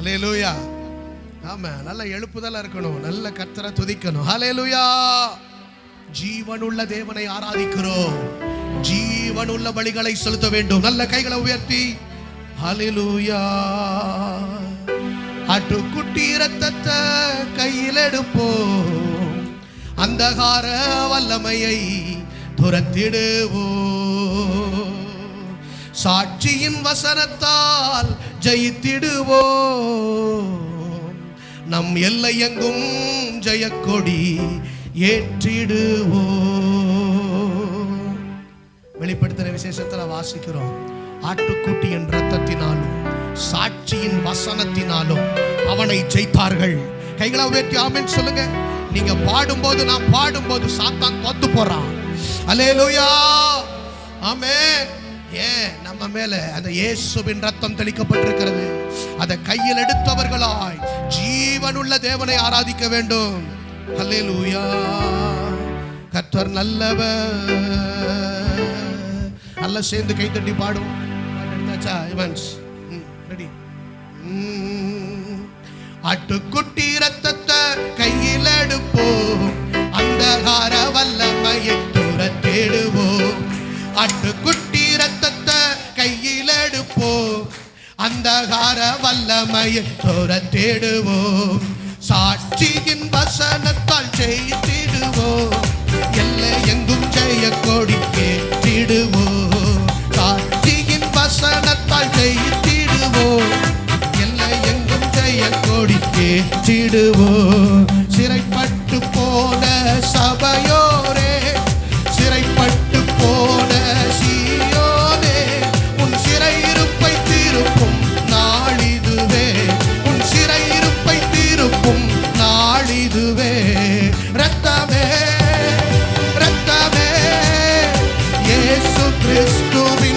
ஹalleluya ஆமா நல்ல எழுப்புதலா இருக்கணும். நல்ல கத்தரை துதிக்கணும். ஹalleluya ஜீவனுள்ள தேவனை ஆராதிக்கிறோம். ஜீவனுள்ள வழிகளை செலுத்த வேண்டும். நல்ல கைகளை உயர்த்தி. ஹலிலூயா அட்டுக்குட்டி ரத்தத்தை கையில் எடுப்போம். அந்தகார வல்லமையை துரத்திடுவோம். சாட்சியின் வசனத்தால் ஜெயித்திடுவோம். நம் எல்லை எங்கும் ஜெயக்கொடி ஏற்றிடுவோம். வெளிப்படுத்துகிற விசேஷத்தில் வாசிக்கிறோம். ஆட்டுக்குட்டியின் ரத்தத்தினாலும் சாட்சியின் வசனத்தினாலும் அவனை ஜெயித்தார்கள். கைகளை உயர்த்தி ஆமென் சொல்லுங்க. நீங்க பாடும்போது நான் பாடும்போது சாத்தான் கொத்து போறான். அல்லேலூயா. ஆமே ஏன் நம்ம மேல அந்த இயேசுவின் ரத்தம் தெளிக்கப்பட்டிருக்கிறது? அதை கையில் எடுத்தவர்களாய் ஜீவனுள்ள தேவனை ஆராதிக்க வேண்டும். அல்லேலூயா கர்த்தர் நல்லவர். நல்லா சேர்ந்து கைத்தட்டி பாடும். எடுத்தாச்சா இவன்ஸ் ரெடி ஆட்டுக்குட்டி ரத்தத்தை கையில் எடுப்போம். அந்தகார வல்லமையை துரத்திடுவோம். ஆட்டுக்குட்டி அந்தகார வல்லமையை துரத்திடுவோம் சாட்சியின் வசனத்தால் செய்திடுவோம் எல்லை எங்கும் ஜெய கொடி கேட்டிடுவோம் சாட்சியின் வசனத்தால் செய்திடுவோம் எல்லை எங்கும் ஜெய கொடி கேட்டிடுவோம் சிறைப்பட்டு போன சபையோ crystal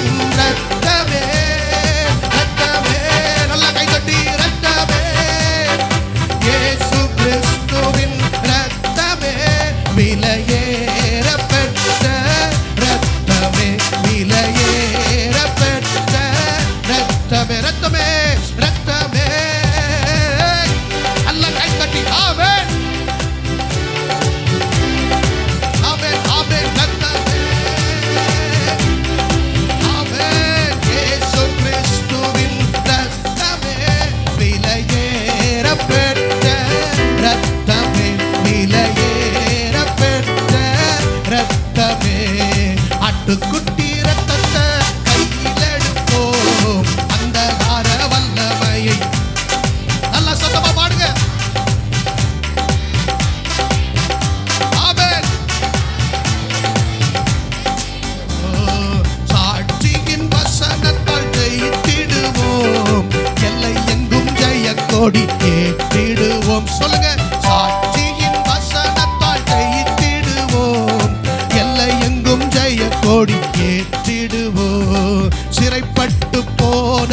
கொடி கேட்டிடுவோம் சிறைப்பட்டு போன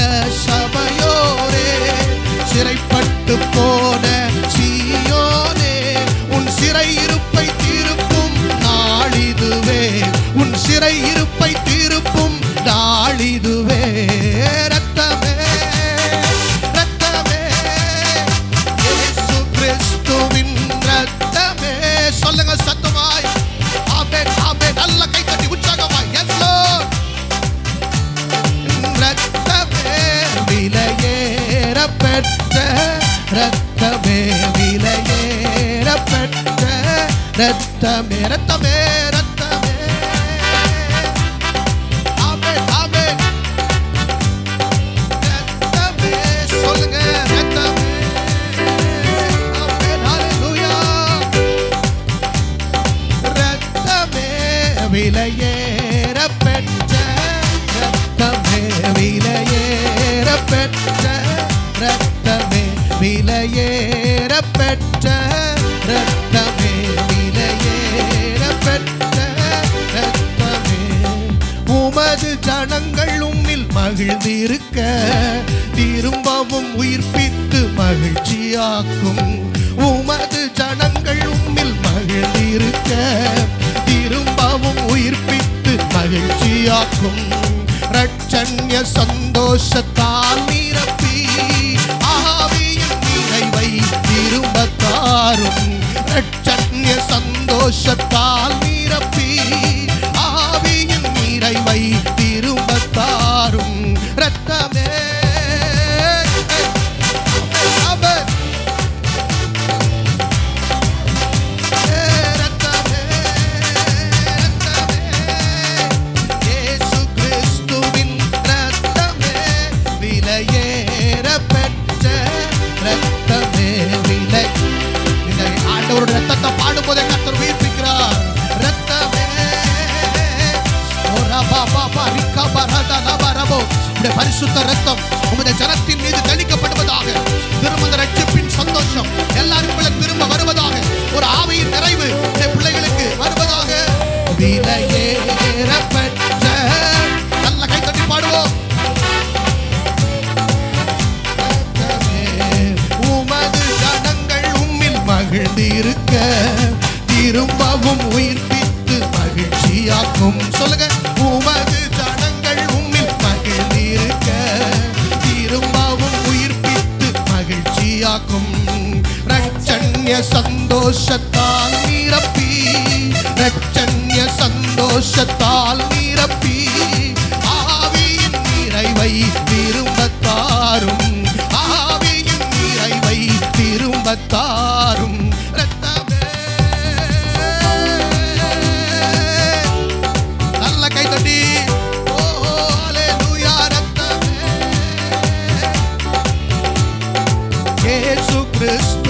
பெற்ற ரத்தமே விலையேற பெற்ற ரத்தமே ரத்தமே ரத்தமே சனங்கள் உம்மில் மகிழ்ந்திருக்க திரும்பவும் உயிர்ப்பித்து மகிழ்ச்சியாக்கும். உமது சனங்கள் உம்மில் மகிழ்ந்திருக்க திரும்பவும் உயிர்ப்பித்து மகிழ்ச்சியாக்கும். ரட்சண்ய சந்தோஷத்தால் நிரப்பி ஆவியின் நிறைவை திரும்ப தாரும். ரட்சண்ய சந்தோஷத்தால் நிரப்பி உம்முடைய பரிசுத்த ரத்தம் உம்முடைய ஜனத்தின் மீது தெளிக்கப்படுவதாக திரும்ப ரட்சிப்பின் சந்தோஷம் எல்லாரும் திரும்ப வருவதாக ஒரு ஆவையின் நிறைவு பிள்ளைகளுக்கு வருவதாக. நல்ல கை தட்டி பாடுவோம். உமது உம்மில் மகிழ்ந்திருக்க திரும்பவும் உயிர்ப்பித்து மகிழ்ச்சியாக்கும். சொல்லுங்க உமது ரட்சண்ய சந்தோஷத்தால் நிரப்பி ரட்சண்ய சந்தோஷத்தால் நிரப்பி ஆவியின் நிறைவை திரும்பத்தாரும் ஆவியின் நிறைவை திரும்பத்தாரும். Cristo.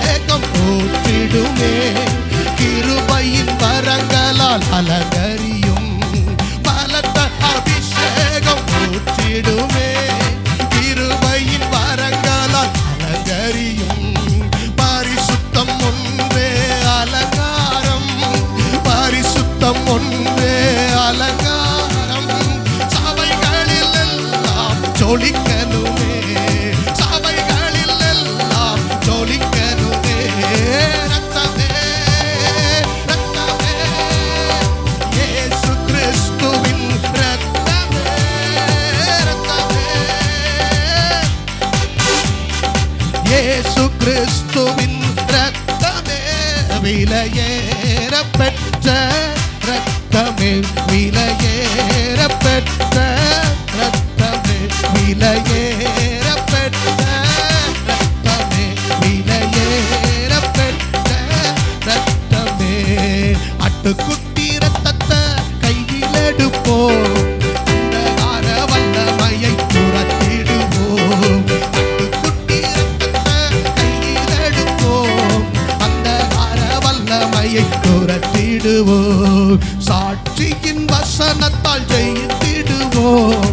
மேகம் போற்றிடுமே. கிருபையின் வரங்களால் அல பெற்ற ஜெயித்திடுவோம் சாட்சியின் வசனத்தால் ஜெயித்திடுவோம்.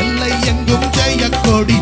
எல்லை எங்கும் ஜெயக்கொடி